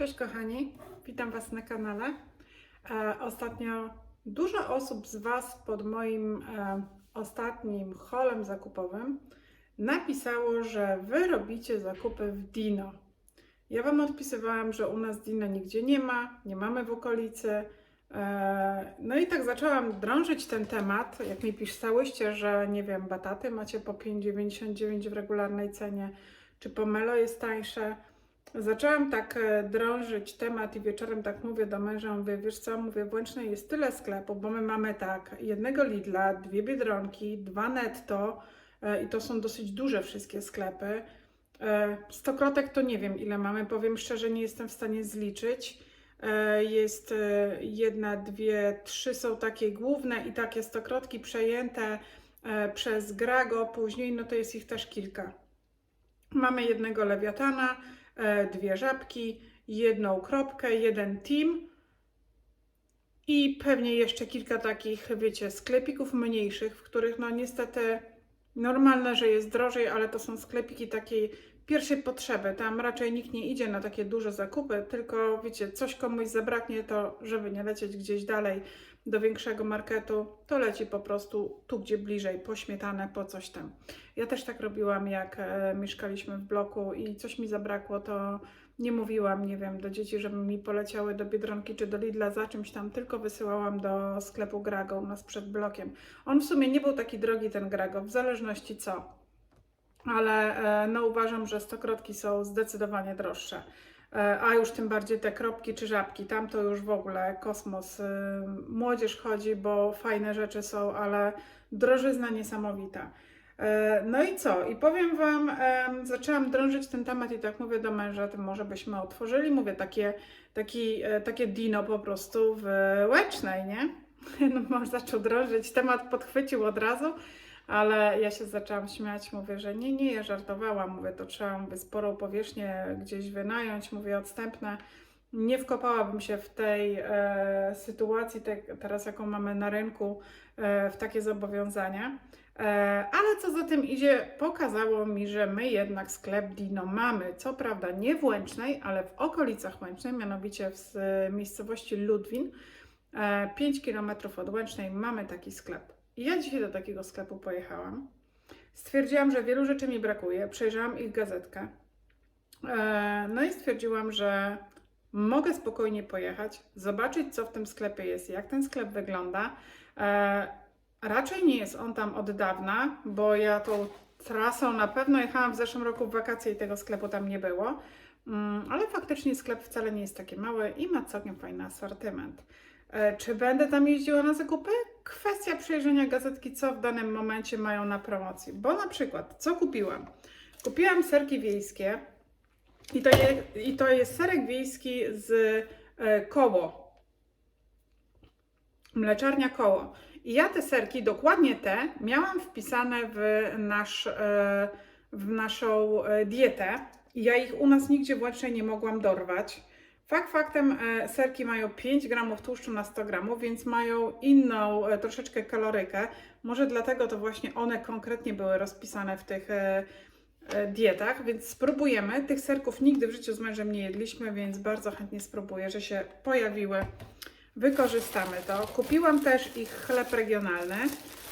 Cześć kochani, witam Was na kanale. E, ostatnio dużo osób z Was pod moim e, ostatnim holem zakupowym napisało, że Wy robicie zakupy w Dino. Ja Wam odpisywałam, że u nas Dino nigdzie nie ma, nie mamy w okolicy. E, no i tak zaczęłam drążyć ten temat, jak mi pisałyście, że nie wiem, bataty macie po 5,99 w regularnej cenie, czy pomelo jest tańsze. Zaczęłam tak e, drążyć temat i wieczorem tak mówię do męża, mówię, wiesz co, mówię, w Łęcznej jest tyle sklepów, bo my mamy tak, jednego Lidla, dwie Biedronki, dwa Netto e, i to są dosyć duże wszystkie sklepy. E, Stokrotek to nie wiem ile mamy, powiem szczerze, nie jestem w stanie zliczyć. Jest jedna, dwie, trzy są takie główne i takie stokrotki przejęte przez Grago, później no to jest ich też kilka. Mamy jednego lewiatana, dwie żabki, jedną kropkę, jeden team i pewnie jeszcze kilka takich, wiecie, sklepików mniejszych, w których no niestety normalne, że jest drożej, ale to są sklepiki takiej pierwszej potrzeby. Tam raczej nikt nie idzie na takie duże zakupy, tylko wiecie, coś komuś zabraknie, to żeby nie lecieć gdzieś dalej do większego marketu, to leci po prostu tu, gdzie bliżej, po śmietanę, po coś tam. Ja też tak robiłam, jak e, mieszkaliśmy w bloku i coś mi zabrakło, to nie mówiłam, nie wiem, do dzieci, żeby mi poleciały do Biedronki czy do Lidla za czymś tam, tylko wysyłałam do sklepu Grago u nas przed blokiem. On w sumie nie był taki drogi, ten Grago, w zależności co. Ale e, no uważam, że stokrotki są zdecydowanie droższe. E, A już tym bardziej te kropki czy żabki, tam to już w ogóle kosmos. Y, Młodzież chodzi, bo fajne rzeczy są, ale drożyzna niesamowita. E, No i co? I powiem Wam, zaczęłam drążyć ten temat i tak mówię do męża, to może byśmy otworzyli, mówię, takie, taki, e, takie dino po prostu w Łęcznej, nie? No zaczął drążyć, temat podchwycił od razu, ale ja się zaczęłam śmiać, mówię, że nie, nie, ja żartowałam, mówię, to trzeba mówię, sporą powierzchnię gdzieś wynająć, mówię, odstępne. Nie wkopałabym się w tej e, sytuacji, te, teraz jaką mamy na rynku, e, w takie zobowiązania. E, ale co za tym idzie, pokazało mi, że my jednak sklep Dino mamy. Co prawda nie w Łęcznej, ale w okolicach Łęcznej, mianowicie w miejscowości Ludwin, e, 5 km od Łęcznej mamy taki sklep. I ja dzisiaj do takiego sklepu pojechałam. Stwierdziłam, że wielu rzeczy mi brakuje. Przejrzałam ich gazetkę. E, No i stwierdziłam, że mogę spokojnie pojechać, zobaczyć, co w tym sklepie jest, jak ten sklep wygląda. E, Raczej nie jest on tam od dawna, bo ja tą trasą na pewno jechałam w zeszłym roku w wakacje i tego sklepu tam nie było. Mm, Ale faktycznie sklep wcale nie jest taki mały i ma całkiem fajny asortyment. E, Czy będę tam jeździła na zakupy? Kwestia przejrzenia gazetki, co w danym momencie mają na promocji. Bo na przykład, co kupiłam? Kupiłam serki wiejskie i to, je, i to jest serek wiejski z e, koło. Mleczarnia koło. I ja te serki, dokładnie te, miałam wpisane w, nasz, e, w naszą dietę. I ja ich u nas nigdzie właśnie nie mogłam dorwać. Fakt faktem, e, serki mają 5 gramów tłuszczu na 100 gramów, więc mają inną e, troszeczkę kalorykę. Może dlatego to właśnie one konkretnie były rozpisane w tych e, dietach, więc spróbujemy. Tych serków nigdy w życiu z mężem nie jedliśmy, więc bardzo chętnie spróbuję, że się pojawiły. Wykorzystamy to. Kupiłam też ich chleb regionalny,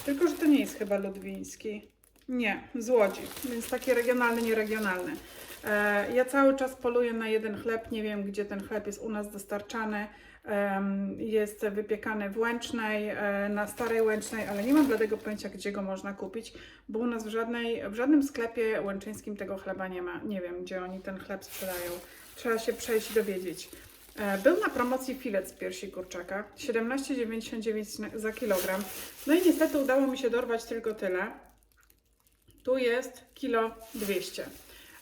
tylko że to nie jest chyba ludwiński. Nie, z Łodzi, więc taki regionalny, nieregionalny. E, Ja cały czas poluję na jeden chleb. Nie wiem, gdzie ten chleb jest u nas dostarczany. Jest wypiekany w Łęcznej, e, na Starej Łęcznej, ale nie mam bladego pojęcia, gdzie go można kupić, bo u nas w, żadnej, w żadnym sklepie łęczyńskim tego chleba nie ma. Nie wiem, gdzie oni ten chleb sprzedają. Trzeba się przejść dowiedzieć. E, Był na promocji filet z piersi kurczaka, 17,99 na- za kilogram. No i niestety udało mi się dorwać tylko tyle. Tu jest kilo 200.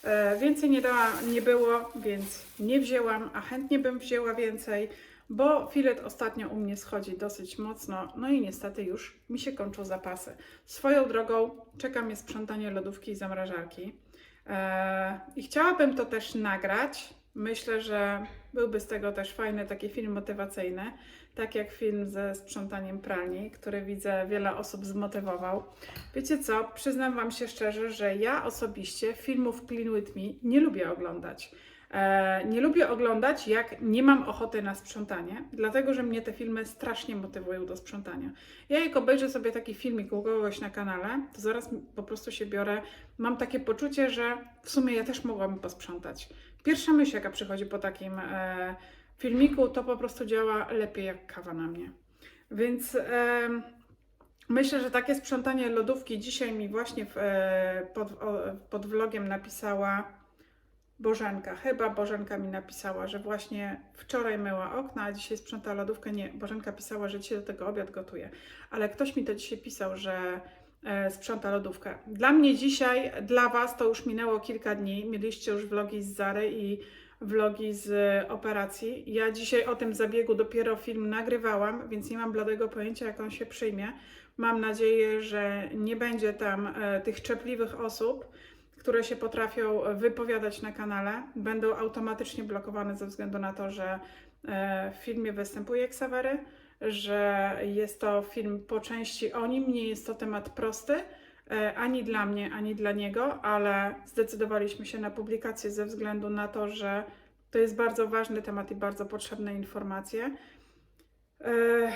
E, Więcej nie, dała, nie było, więc nie wzięłam, a chętnie bym wzięła więcej, bo filet ostatnio u mnie schodzi dosyć mocno, no i niestety już mi się kończą zapasy. Swoją drogą czeka mnie sprzątanie lodówki i zamrażarki. E, I chciałabym to też nagrać. Myślę, że byłby z tego też fajny taki film motywacyjny, tak jak film ze sprzątaniem pralni, który widzę wiele osób zmotywował. Wiecie co, przyznam Wam się szczerze, że ja osobiście filmów Clean With Me nie lubię oglądać. E, nie lubię oglądać, jak nie mam ochoty na sprzątanie, dlatego że mnie te filmy strasznie motywują do sprzątania. Ja jak obejrzę sobie taki filmik u kogoś na kanale, to zaraz po prostu się biorę. Mam takie poczucie, że w sumie ja też mogłabym posprzątać. Pierwsza myśl, jaka przychodzi po takim e, filmiku, to po prostu działa lepiej jak kawa na mnie. Więc e, myślę, że takie sprzątanie lodówki dzisiaj mi właśnie w, e, pod, o, pod vlogiem napisała Bożenka. Chyba Bożenka mi napisała, że właśnie wczoraj myła okna, a dzisiaj sprząta lodówkę. Nie, Bożenka pisała, że dzisiaj do tego obiad gotuje. Ale ktoś mi to dzisiaj pisał, że e, sprząta lodówkę. Dla mnie dzisiaj, dla Was to już minęło kilka dni. Mieliście już vlogi z Zary i vlogi z operacji. Ja dzisiaj o tym zabiegu dopiero film nagrywałam, więc nie mam bladego pojęcia, jak on się przyjmie. Mam nadzieję, że nie będzie tam e, tych czepliwych osób, które się potrafią wypowiadać na kanale, będą automatycznie blokowane ze względu na to, że e, w filmie występuje Ksawery, że jest to film po części o nim, nie jest to temat prosty, e, ani dla mnie, ani dla niego, ale zdecydowaliśmy się na publikację ze względu na to, że to jest bardzo ważny temat i bardzo potrzebne informacje. E,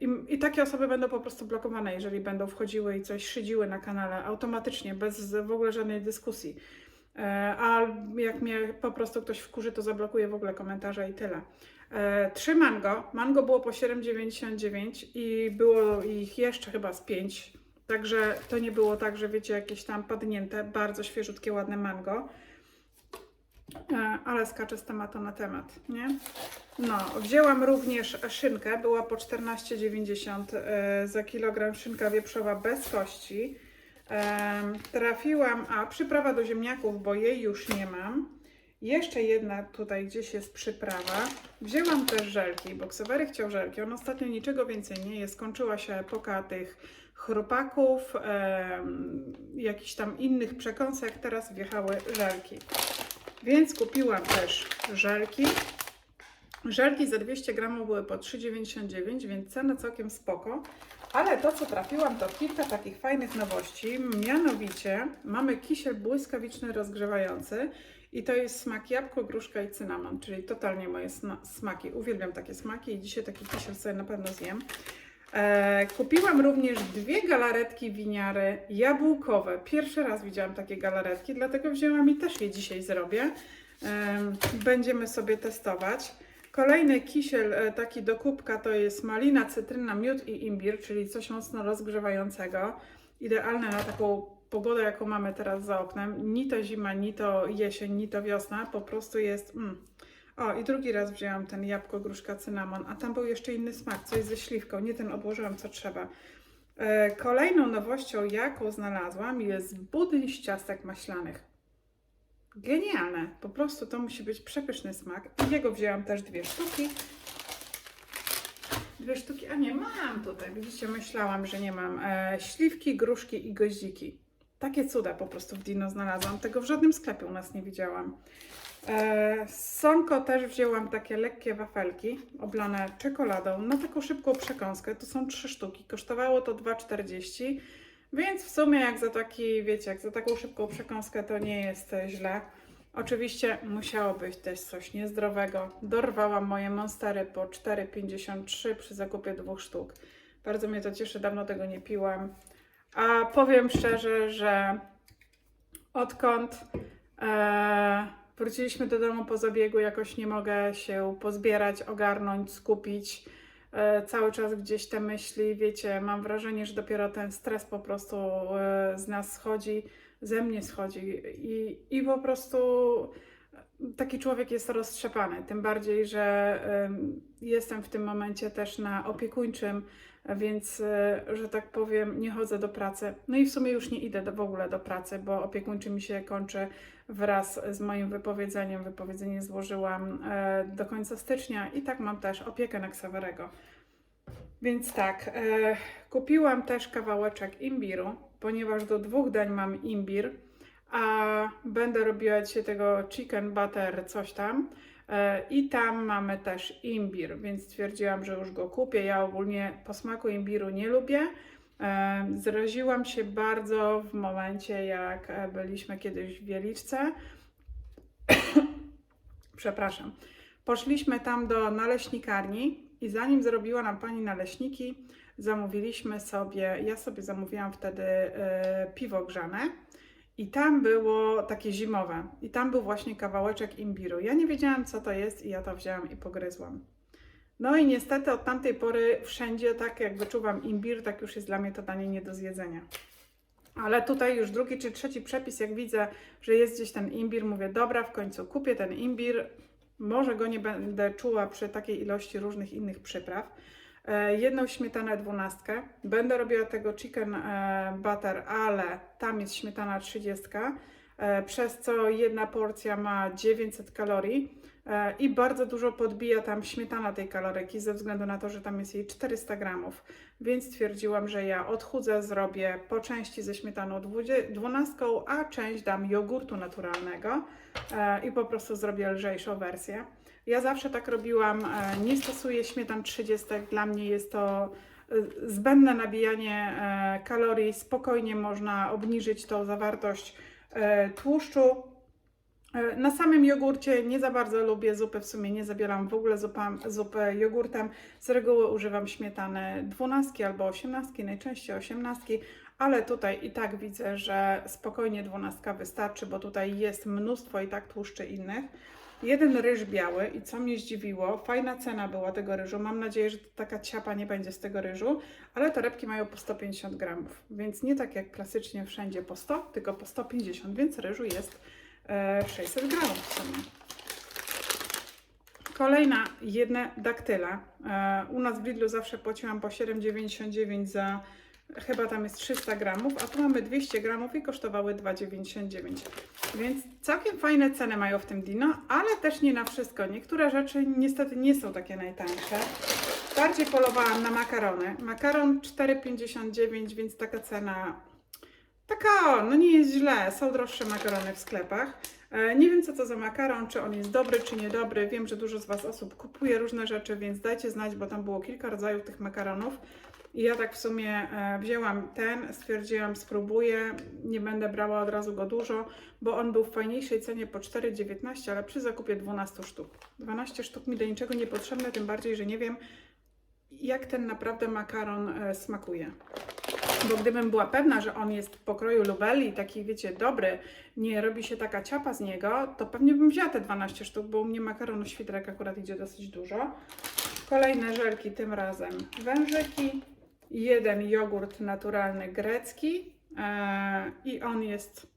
I, I takie osoby będą po prostu blokowane, jeżeli będą wchodziły i coś szydziły na kanale automatycznie, bez w ogóle żadnej dyskusji. E, A jak mnie po prostu ktoś wkurzy, to zablokuje w ogóle komentarze i tyle. E, Trzy mango. Mango było po 7,99 i było ich jeszcze chyba z 5. Także to nie było tak, że wiecie, jakieś tam padnięte, bardzo świeżutkie, ładne mango. E, Ale skaczę z tematu na temat, nie? No, wzięłam również szynkę, była po 14,90 e, za kilogram szynka wieprzowa bez kości. Em, Trafiłam, a przyprawa do ziemniaków, bo jej już nie mam. Jeszcze jedna tutaj gdzieś jest przyprawa. Wzięłam też żelki, bo Ksawery chciał żelki. On ostatnio niczego więcej nie je. Skończyła się epoka tych chrupaków, em, jakichś tam innych przekąsek. Teraz wjechały żelki. Więc kupiłam też żelki. Żelki za 200 gramów były po 3,99, więc cena całkiem spoko. Ale to, co trafiłam, to kilka takich fajnych nowości. Mianowicie mamy kisiel błyskawiczny rozgrzewający i to jest smak jabłko, gruszka i cynamon, czyli totalnie moje sma- smaki. Uwielbiam takie smaki i dzisiaj taki kisiel sobie na pewno zjem. E, kupiłam również dwie galaretki winiary jabłkowe. Pierwszy raz widziałam takie galaretki, dlatego wzięłam i też je dzisiaj zrobię. Em, Będziemy sobie testować. Kolejny kisiel e, taki do kubka to jest malina, cytryna, miód i imbir, czyli coś mocno rozgrzewającego. Idealne na taką pogodę, jaką mamy teraz za oknem. Ni to zima, ni to jesień, ni to wiosna. Po prostu jest... Mm. O, i drugi raz wzięłam ten jabłko, gruszka, cynamon, a tam był jeszcze inny smak, coś ze śliwką. Nie ten odłożyłam, co trzeba. E, Kolejną nowością, jaką znalazłam, jest budyń z ciastek maślanych. Genialne. Po prostu to musi być przepyszny smak. I jego wzięłam też dwie sztuki. Dwie sztuki, a nie, mam tutaj. Widzicie, myślałam, że nie mam. E, śliwki, gruszki i goździki. Takie cuda po prostu w Dino znalazłam. Tego w żadnym sklepie u nas nie widziałam. E, z Sonko też wzięłam takie lekkie wafelki oblane czekoladą na taką szybką przekąskę. To są trzy sztuki. Kosztowało to 2,40. Więc w sumie jak za taki, wiecie, jak za taką szybką przekąskę to nie jest e, źle. Oczywiście musiało być też coś niezdrowego. Dorwałam moje monstery po 4,53 przy zakupie dwóch sztuk. Bardzo mnie to cieszy, dawno tego nie piłam. A powiem szczerze, że odkąd e, wróciliśmy do domu po zabiegu, jakoś nie mogę się pozbierać, ogarnąć, skupić. E, cały czas gdzieś te myśli, wiecie, mam wrażenie, że dopiero ten stres po prostu e, z nas schodzi, ze mnie schodzi i, i po prostu taki człowiek jest roztrzepany. Tym bardziej, że em, jestem w tym momencie też na opiekuńczym, więc, e, że tak powiem, nie chodzę do pracy. No i w sumie już nie idę do, w ogóle do pracy, bo opiekuńczy mi się kończy wraz z moim wypowiedzeniem. Wypowiedzenie złożyłam e, do końca stycznia i tak mam też opiekę na Ksawerego. Więc tak, e, kupiłam też kawałeczek imbiru, ponieważ do dwóch dań mam imbir, a będę robiła dzisiaj tego chicken butter coś tam. E, I tam mamy też imbir, więc stwierdziłam, że już go kupię. Ja ogólnie po smaku imbiru nie lubię. E, Zraziłam się bardzo w momencie, jak e, byliśmy kiedyś w Wieliczce. przepraszam. Poszliśmy tam do naleśnikarni i zanim zrobiła nam pani naleśniki, zamówiliśmy sobie, ja sobie zamówiłam wtedy piwo grzane i tam było takie zimowe i tam był właśnie kawałeczek imbiru. Ja nie wiedziałam co to jest i ja to wzięłam i pogryzłam. No i niestety od tamtej pory wszędzie tak jak wyczuwam imbir, tak już jest dla mnie to danie nie do zjedzenia. Ale tutaj już drugi czy trzeci przepis, jak widzę, że jest gdzieś ten imbir, mówię, dobra, w końcu kupię ten imbir. Może go nie będę czuła przy takiej ilości różnych innych przypraw. E, Jedną śmietanę dwunastkę. Będę robiła tego chicken e, butter, ale tam jest śmietana 30, e, przez co jedna porcja ma 900 kalorii i bardzo dużo podbija tam śmietana tej kaloryki ze względu na to, że tam jest jej 400 gramów. Więc stwierdziłam, że ja odchudzę, zrobię po części ze śmietaną 12, a część dam jogurtu naturalnego e, i po prostu zrobię lżejszą wersję. Ja zawsze tak robiłam, e, nie stosuję śmietan 30, dla mnie jest to e, zbędne nabijanie e, kalorii, spokojnie można obniżyć tą zawartość e, tłuszczu. E, Na samym jogurcie nie za bardzo lubię zupy, w sumie nie zabieram w ogóle zupa, zupę jogurtem. Z reguły używam śmietany 12 albo 18, najczęściej 18, ale tutaj i tak widzę, że spokojnie 12 wystarczy, bo tutaj jest mnóstwo i tak tłuszczy innych. Jeden ryż biały i co mnie zdziwiło, fajna cena była tego ryżu. Mam nadzieję, że taka ciapa nie będzie z tego ryżu, ale torebki mają po 150 gramów, więc nie tak jak klasycznie wszędzie po 100, tylko po 150, więc ryżu jest 600 gramów w sumie. Kolejna, jedne daktyla. E, u nas w Lidlu zawsze płaciłam po 7,99 za chyba tam jest 300 gramów, a tu mamy 200 gramów i kosztowały 2,99. Więc całkiem fajne ceny mają w tym Dino, ale też nie na wszystko. Niektóre rzeczy niestety nie są takie najtańsze. Bardziej polowałam na makarony. Makaron 4,59, więc taka cena taka, no nie jest źle. Są droższe makarony w sklepach. E, Nie wiem, co to za makaron, czy on jest dobry, czy niedobry. Wiem, że dużo z Was osób kupuje różne rzeczy, więc dajcie znać, bo tam było kilka rodzajów tych makaronów. I ja tak w sumie e, wzięłam ten, stwierdziłam, spróbuję, nie będę brała od razu go dużo, bo on był w fajniejszej cenie po 4,19, ale przy zakupie 12 sztuk. 12 sztuk mi do niczego nie potrzebne, tym bardziej, że nie wiem, jak ten naprawdę makaron e, smakuje. Bo gdybym była pewna, że on jest w pokroju lubeli, taki wiecie, dobry, nie robi się taka ciapa z niego, to pewnie bym wzięła te 12 sztuk, bo u mnie makaronu świdrek akurat idzie dosyć dużo. Kolejne żelki, tym razem wężyki, jeden jogurt naturalny grecki e, i on jest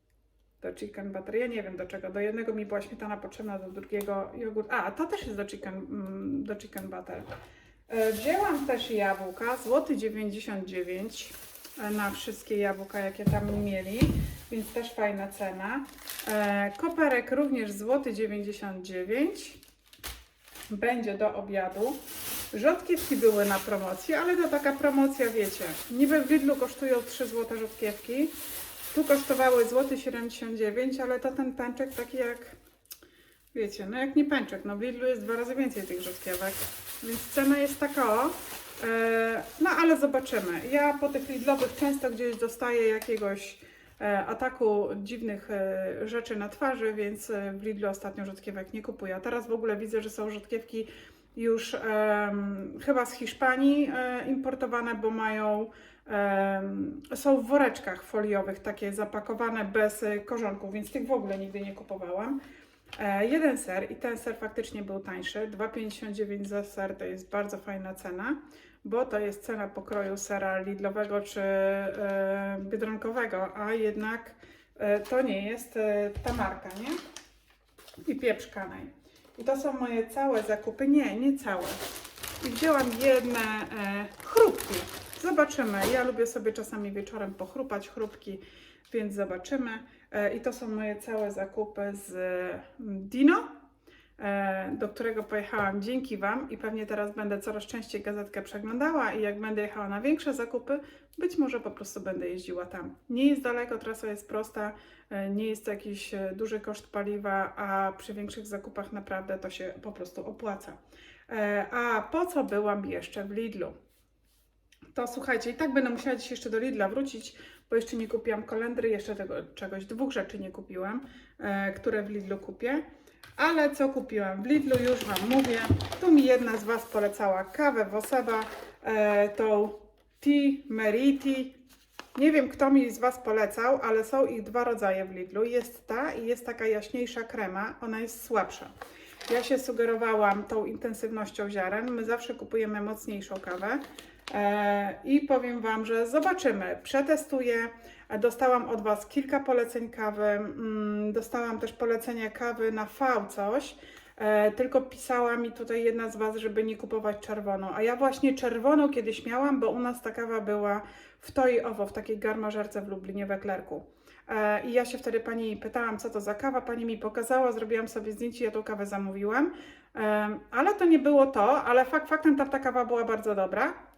do chicken butter. Ja nie wiem do czego. Do jednego mi była śmietana potrzebna, do drugiego jogurt. A, to też jest do chicken, mm, do chicken butter. E, Wzięłam też jabłka, złoty 99 e, na wszystkie jabłka, jakie tam mieli, więc też fajna cena. E, Koperek również złoty 99 będzie do obiadu. Rzodkiewki były na promocji, ale to taka promocja, wiecie. Niby w Lidlu kosztują 3 zł rzodkiewki. Tu kosztowały złoty 79, ale to ten pęczek taki jak, wiecie, no jak nie pęczek, no w Lidlu jest dwa razy więcej tych rzodkiewek, więc cena jest taka o. E, No ale zobaczymy. Ja po tych Lidlowych często gdzieś dostaję jakiegoś e, ataku dziwnych e, rzeczy na twarzy, więc w Lidlu ostatnio rzodkiewek nie kupuję. A teraz w ogóle widzę, że są rzodkiewki już em, chyba z Hiszpanii e, importowane, bo mają em, są w woreczkach foliowych, takie zapakowane bez korzonków, więc tych w ogóle nigdy nie kupowałam. E, jeden ser i ten ser faktycznie był tańszy. 2,59 za ser to jest bardzo fajna cena, bo to jest cena pokroju sera lidlowego czy e, biedronkowego, a jednak e, to nie jest e, ta marka, nie? I pieprz kanej. I to są moje całe zakupy. Nie, nie całe. I wzięłam jedne chrupki. Zobaczymy. Ja lubię sobie czasami wieczorem pochrupać chrupki, więc zobaczymy. I to są moje całe zakupy z mm, Dino, do którego pojechałam dzięki Wam i pewnie teraz będę coraz częściej gazetkę przeglądała i jak będę jechała na większe zakupy, być może po prostu będę jeździła tam. Nie jest daleko, trasa jest prosta, e, nie jest to jakiś e, duży koszt paliwa, a przy większych zakupach naprawdę to się po prostu opłaca. E, A po co byłam jeszcze w Lidlu? To słuchajcie, i tak będę musiała dziś jeszcze do Lidla wrócić, bo jeszcze nie kupiłam kolendry, jeszcze tego czegoś, dwóch rzeczy nie kupiłam, e, które w Lidlu kupię. Ale co kupiłam w Lidlu, już Wam mówię. Tu mi jedna z Was polecała kawę Woseba, e, tą Tea Meriti. Nie wiem, kto mi z Was polecał, ale są ich dwa rodzaje w Lidlu. Jest ta i jest taka jaśniejsza krema, ona jest słabsza. Ja się sugerowałam tą intensywnością ziaren. My zawsze kupujemy mocniejszą kawę. E, I powiem Wam, że zobaczymy. Przetestuję. Dostałam od Was kilka poleceń kawy. mm, Dostałam też polecenia kawy na V coś. E, Tylko pisała mi tutaj jedna z Was, żeby nie kupować czerwoną. A ja właśnie czerwoną kiedyś miałam, bo u nas ta kawa była w to i owo, w takiej garmażerce w Lublinie, we Klerku. E, I ja się wtedy pani pytałam, co to za kawa. Pani mi pokazała, zrobiłam sobie zdjęcie, ja tą kawę zamówiłam. E, Ale to nie było to, ale fakt faktem ta kawa była bardzo dobra.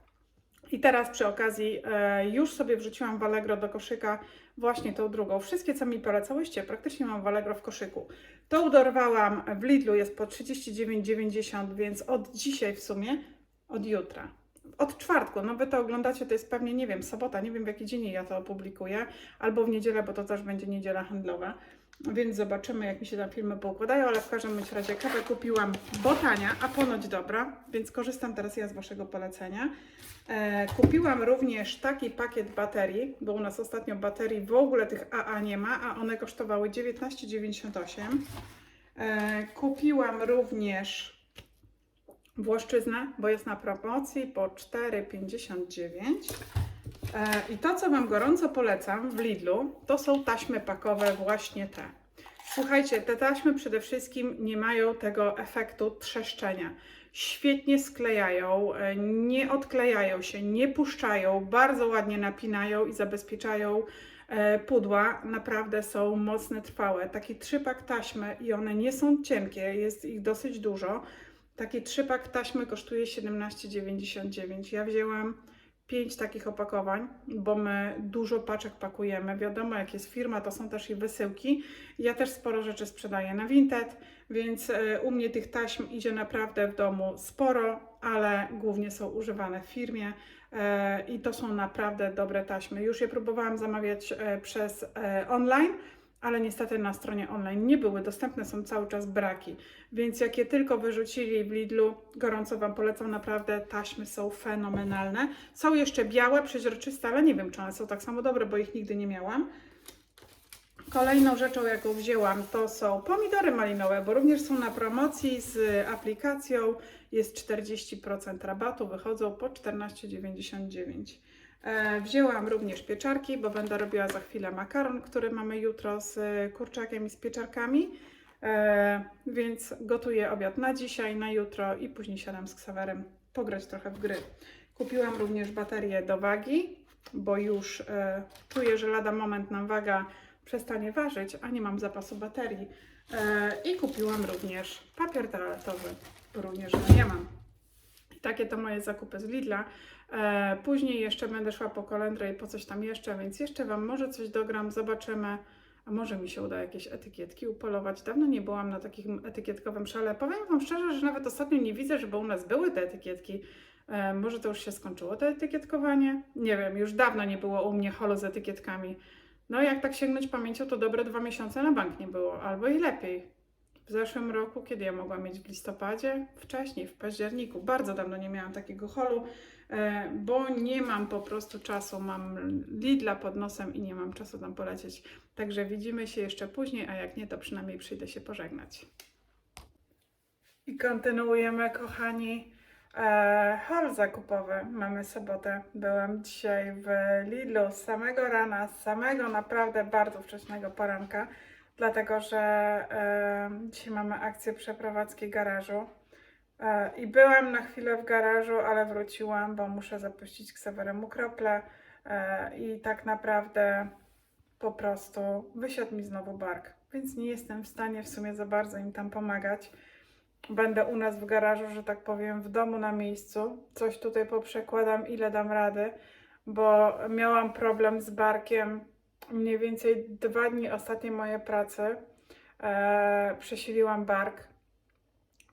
I teraz przy okazji e, już sobie wrzuciłam w Allegro do koszyka właśnie tą drugą. Wszystkie, co mi polecałyście, praktycznie mam w Allegro w koszyku. Tą dorwałam w Lidlu, jest po 39,90, więc od dzisiaj w sumie, od jutra. Od czwartku, no wy to oglądacie, to jest pewnie, nie wiem, sobota, nie wiem w jaki dzień ja to opublikuję, albo w niedzielę, bo to też będzie niedziela handlowa, więc zobaczymy, jak mi się tam filmy poukładają, ale w każdym razie kawę kupiłam, bo tania, a ponoć dobra, więc korzystam teraz ja z Waszego polecenia. E, kupiłam również taki pakiet baterii, bo u nas ostatnio baterii w ogóle tych AA nie ma, a one kosztowały 19,98. E, kupiłam również Włoszczyznę, bo jest na promocji po 4,59. E, I to, co Wam gorąco polecam w Lidlu, to są taśmy pakowe, właśnie te. Słuchajcie, te taśmy przede wszystkim nie mają tego efektu trzeszczenia. Świetnie sklejają, e, nie odklejają się, nie puszczają, bardzo ładnie napinają i zabezpieczają e, pudła. Naprawdę są mocne, trwałe. Taki trzypak taśmy i one nie są cienkie, jest ich dosyć dużo. Taki trzypak taśmy kosztuje 17,99. Ja wzięłam 5 takich opakowań, bo my dużo paczek pakujemy. Wiadomo, jak jest firma, to są też i wysyłki. Ja też sporo rzeczy sprzedaję na Vinted, więc e, u mnie tych taśm idzie naprawdę w domu sporo, ale głównie są używane w firmie e, i to są naprawdę dobre taśmy. Już je próbowałam zamawiać e, przez online ale niestety na stronie online nie były dostępne, są cały czas braki. Więc jak je tylko wyrzucili w Lidlu, gorąco Wam polecam, naprawdę taśmy są fenomenalne. Są jeszcze białe, przeźroczyste, ale nie wiem, czy one są tak samo dobre, bo ich nigdy nie miałam. Kolejną rzeczą, jaką wzięłam, to są pomidory malinowe, bo również są na promocji z aplikacją. Jest 40% rabatu, wychodzą po 14,99. E, Wzięłam również pieczarki, bo będę robiła za chwilę makaron, który mamy jutro z kurczakiem i z pieczarkami. E, Więc gotuję obiad na dzisiaj, na jutro i później siadam z ksawerem pograć trochę w gry. Kupiłam również baterię do wagi, bo już e, czuję, że lada moment nam waga przestanie ważyć, a nie mam zapasu baterii. E, I kupiłam również papier toaletowy, bo również nie mam. Takie to moje zakupy z Lidla. E, Później jeszcze będę szła po kolendrę i po coś tam jeszcze, więc jeszcze Wam może coś dogram, zobaczymy. A może mi się uda jakieś etykietki upolować. Dawno nie byłam na takim etykietkowym szale. Powiem Wam szczerze, że nawet ostatnio nie widzę, żeby u nas były te etykietki. E, może to już się skończyło, to etykietkowanie? Nie wiem, już dawno nie było u mnie holo z etykietkami. No jak tak sięgnąć pamięcią, to dobre dwa miesiące na bank nie było, albo i lepiej. W zeszłym roku, kiedy ja mogłam mieć w listopadzie? Wcześniej, w październiku. Bardzo dawno nie miałam takiego holu, e, bo nie mam po prostu czasu. Mam Lidla pod nosem i nie mam czasu tam polecieć. Także widzimy się jeszcze później, a jak nie, to przynajmniej przyjdę się pożegnać. I kontynuujemy, kochani. E, hol zakupowy. Mamy sobotę. Byłam dzisiaj w Lidlu z samego rana, z samego naprawdę bardzo wczesnego poranka, dlatego że e, dzisiaj mamy akcję przeprowadzki garażu. E, I byłam na chwilę w garażu, ale wróciłam, bo muszę zapuścić ksaweremu krople e, i tak naprawdę po prostu wysiadł mi znowu bark, więc nie jestem w stanie w sumie za bardzo im tam pomagać. Będę u nas w garażu, że tak powiem, w domu na miejscu. Coś tutaj poprzekładam, ile dam rady, bo miałam problem z barkiem mniej więcej dwa dni ostatnie moje pracy. E, przesiliłam bark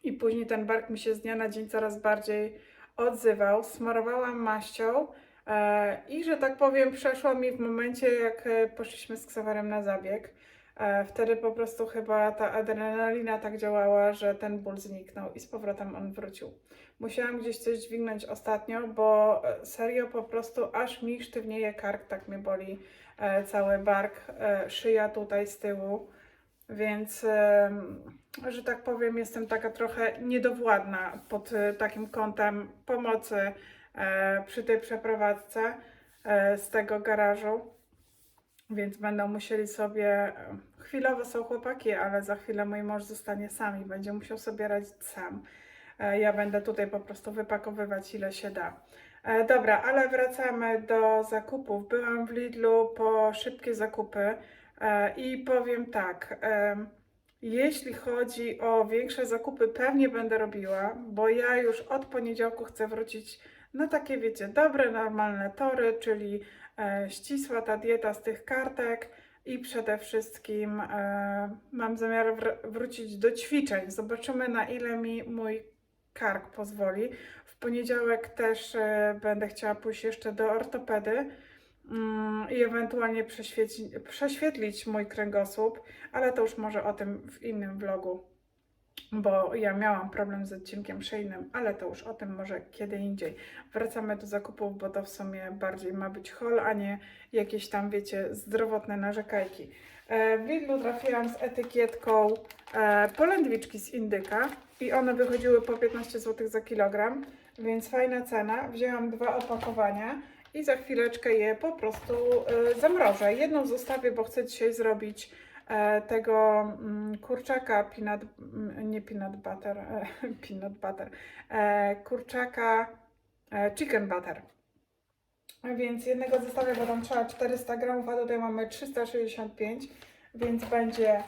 i później ten bark mi się z dnia na dzień coraz bardziej odzywał. Smarowałam maścią e, i, że tak powiem, przeszło mi w momencie, jak e, poszliśmy z ksawerem na zabieg. E, Wtedy po prostu chyba ta adrenalina tak działała, że ten ból zniknął i z powrotem on wrócił. Musiałam gdzieś coś dźwignąć ostatnio, bo e, serio po prostu aż mi sztywnieje kark, tak mnie boli cały bark, e, szyja tutaj z tyłu. Więc, że tak powiem, jestem taka trochę niedowładna pod e, takim kątem pomocy e, przy tej przeprowadzce e, z tego garażu. Więc będą musieli sobie. e, Chwilowo są chłopaki, ale za chwilę mój mąż zostanie sam i będzie musiał sobie radzić sam. E, Ja będę tutaj po prostu wypakowywać ile się da. E, Dobra, ale wracamy do zakupów. Byłam w Lidlu po szybkie zakupy e, i powiem tak. Jeśli chodzi o większe zakupy, pewnie będę robiła, bo ja już od poniedziałku chcę wrócić na takie, wiecie, dobre, normalne tory, czyli e, ścisła ta dieta z tych kartek i przede wszystkim mam zamiar wr- wrócić do ćwiczeń. Zobaczymy, na ile mi mój kark pozwoli. Poniedziałek też e, będę chciała pójść jeszcze do ortopedy mm, i ewentualnie prześwietlić mój kręgosłup, ale to już może o tym w innym vlogu, bo ja miałam problem z odcinkiem szyjnym, ale to już o tym może kiedy indziej. Wracamy do zakupów, bo to w sumie bardziej ma być hol, a nie jakieś tam, wiecie, zdrowotne narzekajki. E, W Lidlu trafiłam z etykietką e, polędwiczki z indyka i one wychodziły po 15 zł za kilogram, więc fajna cena. Wzięłam dwa opakowania i za chwileczkę je po prostu e, zamrożę. Jedną zostawię, bo chcę dzisiaj zrobić e, tego mm, kurczaka peanut, mm, nie peanut butter, e, peanut butter, e, kurczaka chicken butter. Więc jednego zostawię, bo tam trzeba 400 gramów, a tutaj mamy 365, więc będzie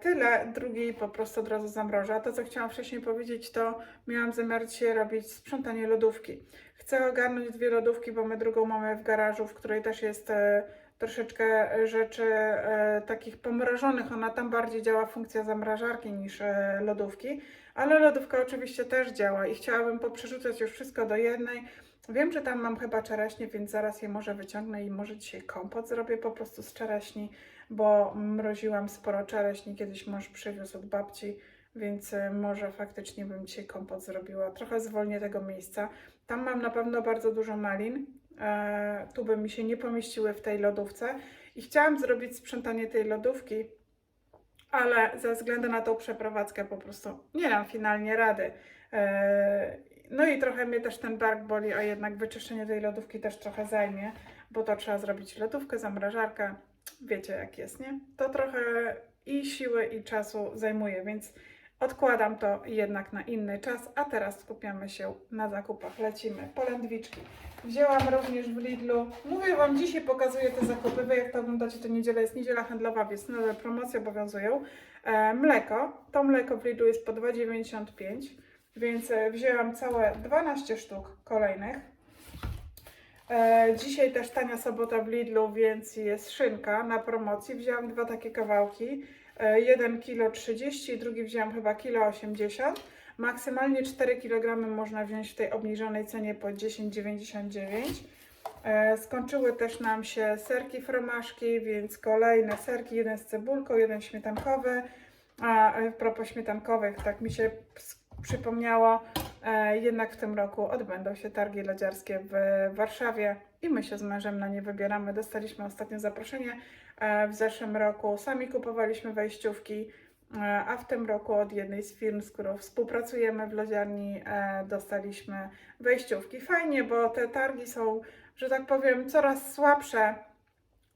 tyle. Drugi po prostu od razu zamrożę. A to, co chciałam wcześniej powiedzieć, to miałam zamiar dzisiaj robić sprzątanie lodówki. Chcę ogarnąć dwie lodówki, bo my drugą mamy w garażu, w której też jest e, troszeczkę rzeczy e, takich pomrożonych. Ona tam bardziej działa funkcja zamrażarki niż e, lodówki, ale lodówka oczywiście też działa i chciałabym poprzerzucać już wszystko do jednej. Wiem, że tam mam chyba czereśnie, więc zaraz je może wyciągnę i może dzisiaj kompot zrobię po prostu z czereśni, bo mroziłam sporo czereśni, kiedyś mąż przywiózł od babci, więc y, może faktycznie bym dzisiaj kompot zrobiła. Trochę zwolnię tego miejsca. Tam mam na pewno bardzo dużo malin, e, tu by mi się nie pomieściły w tej lodówce i chciałam zrobić sprzątanie tej lodówki, ale ze względu na tą przeprowadzkę po prostu nie dam finalnie rady. E, no i trochę mnie też ten bark boli, a jednak wyczyszczenie tej lodówki też trochę zajmie, bo to trzeba zrobić lodówkę, zamrażarkę. Wiecie jak jest, nie? To trochę i siły, i czasu zajmuje, więc odkładam to jednak na inny czas, a teraz skupiamy się na zakupach. Lecimy. Polędwiczki. Wzięłam również w Lidlu. Mówię Wam, dzisiaj pokazuję te zakupy. Wy jak to oglądacie, to niedziela jest niedziela handlowa, więc nowe promocje obowiązują. E, mleko. To mleko w Lidlu jest po 2,95 więc e, wzięłam całe 12 sztuk kolejnych. E, dzisiaj też tania sobota w Lidlu, więc jest szynka na promocji. Wzięłam dwa takie kawałki. E, jeden kilo 30, drugi wzięłam chyba kilo 80. Maksymalnie 4 kg można wziąć w tej obniżonej cenie po 10,99. E, Skończyły też nam się serki fromaszki, więc kolejne serki, jeden z cebulką, jeden śmietankowy. A propos śmietankowych, tak mi się przypomniało, jednak w tym roku odbędą się targi lodziarskie w Warszawie i my się z mężem na nie wybieramy. Dostaliśmy ostatnio zaproszenie e, w zeszłym roku, sami kupowaliśmy wejściówki, e, a w tym roku od jednej z firm, z którą współpracujemy w lodziarni, e, dostaliśmy wejściówki. Fajnie, bo te targi są, że tak powiem, coraz słabsze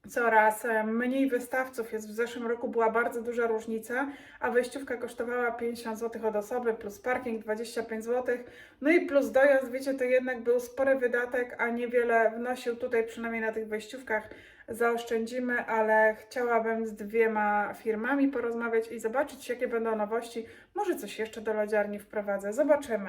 coraz mniej wystawców jest. W zeszłym roku była bardzo duża różnica, a wejściówka kosztowała 50 zł od osoby, plus parking 25 zł. No i plus dojazd, wiecie, to jednak był spory wydatek, a niewiele wnosił tutaj, przynajmniej na tych wejściówkach zaoszczędzimy, ale chciałabym z dwiema firmami porozmawiać i zobaczyć, jakie będą nowości. Może coś jeszcze do lodziarni wprowadzę. Zobaczymy.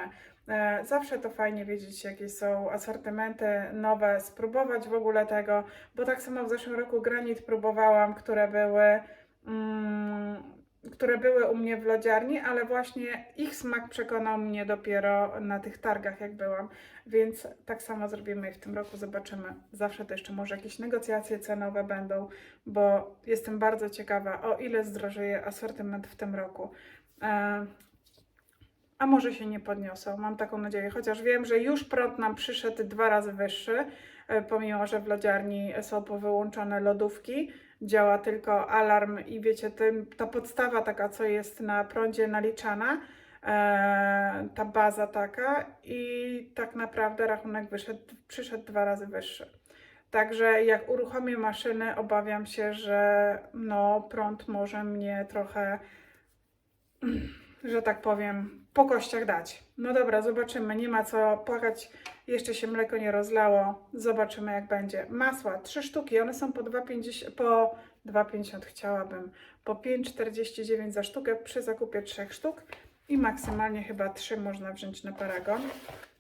E, Zawsze to fajnie wiedzieć, jakie są asortymenty nowe, spróbować w ogóle tego, bo tak samo w zeszłym roku granit próbowałam, które były mm, które były u mnie w lodziarni, ale właśnie ich smak przekonał mnie dopiero na tych targach, jak byłam. Więc tak samo zrobimy i w tym roku, zobaczymy. Zawsze to jeszcze może jakieś negocjacje cenowe będą, bo jestem bardzo ciekawa, o ile zdrożeje asortyment w tym roku. A może się nie podniosą, mam taką nadzieję, chociaż wiem, że już prąd nam przyszedł dwa razy wyższy, e, pomimo, że w lodziarni są powyłączone lodówki, działa tylko alarm i wiecie, tym, ta podstawa taka, co jest na prądzie naliczana, e, ta baza taka i tak naprawdę rachunek wyszedł, przyszedł dwa razy wyższy. Także jak uruchomię maszyny, obawiam się, że no, prąd może mnie trochę że tak powiem, po kościach dać. No dobra, zobaczymy. Nie ma co płakać. Jeszcze się mleko nie rozlało. Zobaczymy, jak będzie. Masła, trzy sztuki. One są po 2,50, po 2,50 chciałabym. Po 5,49 za sztukę przy zakupie trzech sztuk. I maksymalnie chyba trzy można wziąć na paragon.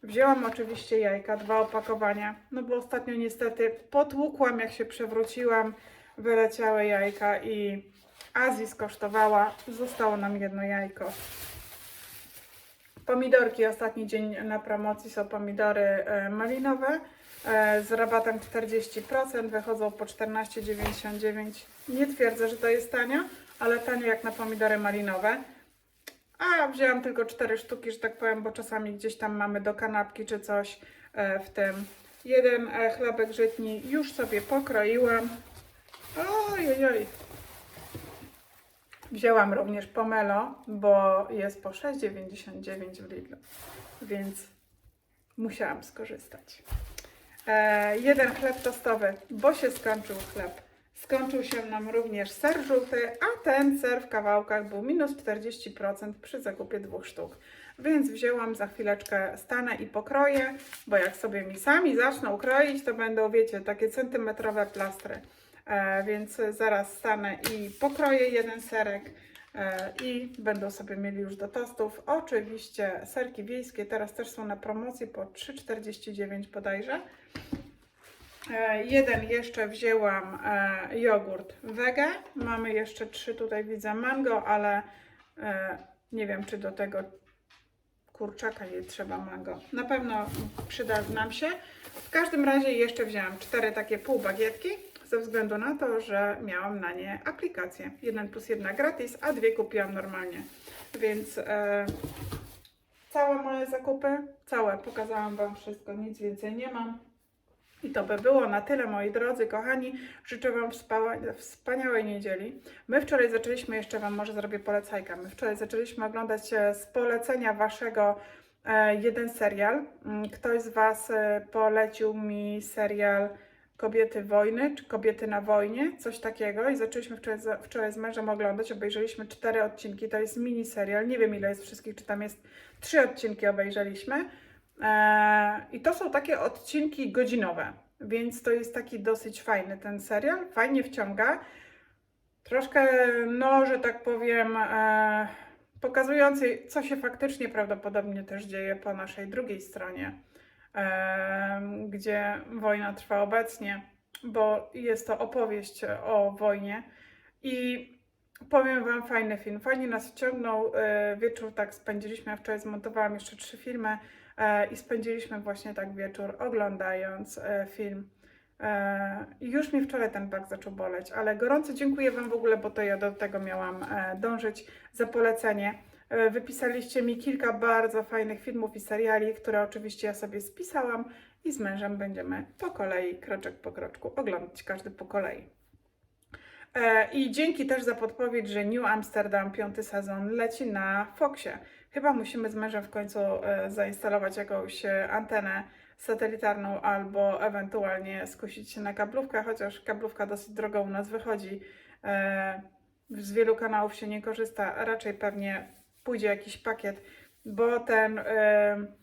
Wzięłam oczywiście jajka, dwa opakowania. No bo ostatnio niestety potłukłam, jak się przewróciłam. Wyleciały jajka i Azji skosztowała. Zostało nam jedno jajko. Pomidorki, ostatni dzień na promocji są pomidory e, malinowe e, z rabatem 40%, wychodzą po 14,99. Nie twierdzę, że to jest tanio, ale tanio jak na pomidory malinowe. A wzięłam tylko 4 sztuki, że tak powiem, bo czasami gdzieś tam mamy do kanapki czy coś e, w tym. Jeden chlebek żytni już sobie pokroiłam. Oj, oj, oj. Wzięłam również pomelo, bo jest po 6,99 w Lidlu, więc musiałam skorzystać. E, jeden chleb tostowy, bo się skończył chleb. Skończył się nam również ser żółty, a ten ser w kawałkach był minus 40% przy zakupie dwóch sztuk. Więc wzięłam za chwileczkę stanę i pokroję, bo jak sobie mi sami zaczną kroić, to będą, wiecie, takie centymetrowe plastry. E, więc zaraz stanę i pokroję jeden serek e, i będą sobie mieli już do tostów. Oczywiście serki wiejskie teraz też są na promocji po 3,49 bodajże. E, jeden jeszcze wzięłam jogurt wege. Mamy jeszcze trzy tutaj widzę mango, ale nie wiem czy do tego kurczaka nie trzeba mango. Na pewno przyda nam się. W każdym razie jeszcze wzięłam cztery takie pół bagietki ze względu na to, że miałam na nie aplikację. 1 plus 1 gratis, a dwie kupiłam normalnie. Więc e, całe moje zakupy, całe, pokazałam Wam wszystko, nic więcej nie mam. I to by było na tyle, moi drodzy, kochani. Życzę Wam wspa- wspaniałej niedzieli. My wczoraj zaczęliśmy, jeszcze Wam może zrobię polecajkę. My wczoraj zaczęliśmy oglądać e, z polecenia Waszego e, jeden serial. Mm, Ktoś z Was e, polecił mi serial Kobiety wojny, czy Kobiety na wojnie, coś takiego. I zaczęliśmy wczoraj, wczoraj z mężem oglądać. Obejrzeliśmy cztery odcinki. To jest mini serial. Nie wiem ile jest wszystkich, czy tam jest trzy odcinki obejrzeliśmy. Eee, I to są takie odcinki godzinowe, więc to jest taki dosyć fajny ten serial, fajnie wciąga. Troszkę, no, że tak powiem, e, pokazujący, co się faktycznie prawdopodobnie też dzieje po naszej drugiej stronie, gdzie wojna trwa obecnie, bo jest to opowieść o wojnie. I powiem Wam, fajny film, fajnie nas wciągnął. E, wieczór tak spędziliśmy, ja wczoraj zmontowałam jeszcze trzy filmy. E, i spędziliśmy właśnie tak wieczór oglądając e, film. Już mi wczoraj ten bak zaczął boleć, ale gorąco dziękuję Wam w ogóle, bo to ja do tego miałam dążyć za polecenie. E, Wypisaliście mi kilka bardzo fajnych filmów i seriali, które oczywiście ja sobie spisałam i z mężem będziemy po kolei, kroczek po kroczku, oglądać każdy po kolei. E, I dzięki też za podpowiedź, że New Amsterdam piąty sezon leci na Foxie. Chyba musimy z mężem w końcu e, zainstalować jakąś antenę satelitarną albo ewentualnie skusić się na kablówkę, chociaż kablówka dosyć drogo u nas wychodzi. Z wielu kanałów się nie korzysta, raczej pewnie pójdzie jakiś pakiet, bo ten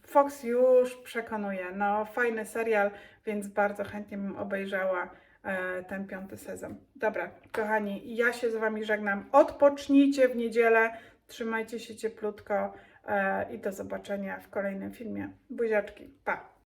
Fox już przekonuje. No, fajny serial, więc bardzo chętnie bym obejrzała e, ten piąty sezon. Dobra, kochani, ja się z Wami żegnam. Odpocznijcie w niedzielę, trzymajcie się cieplutko e, i do zobaczenia w kolejnym filmie. Buziaczki, pa!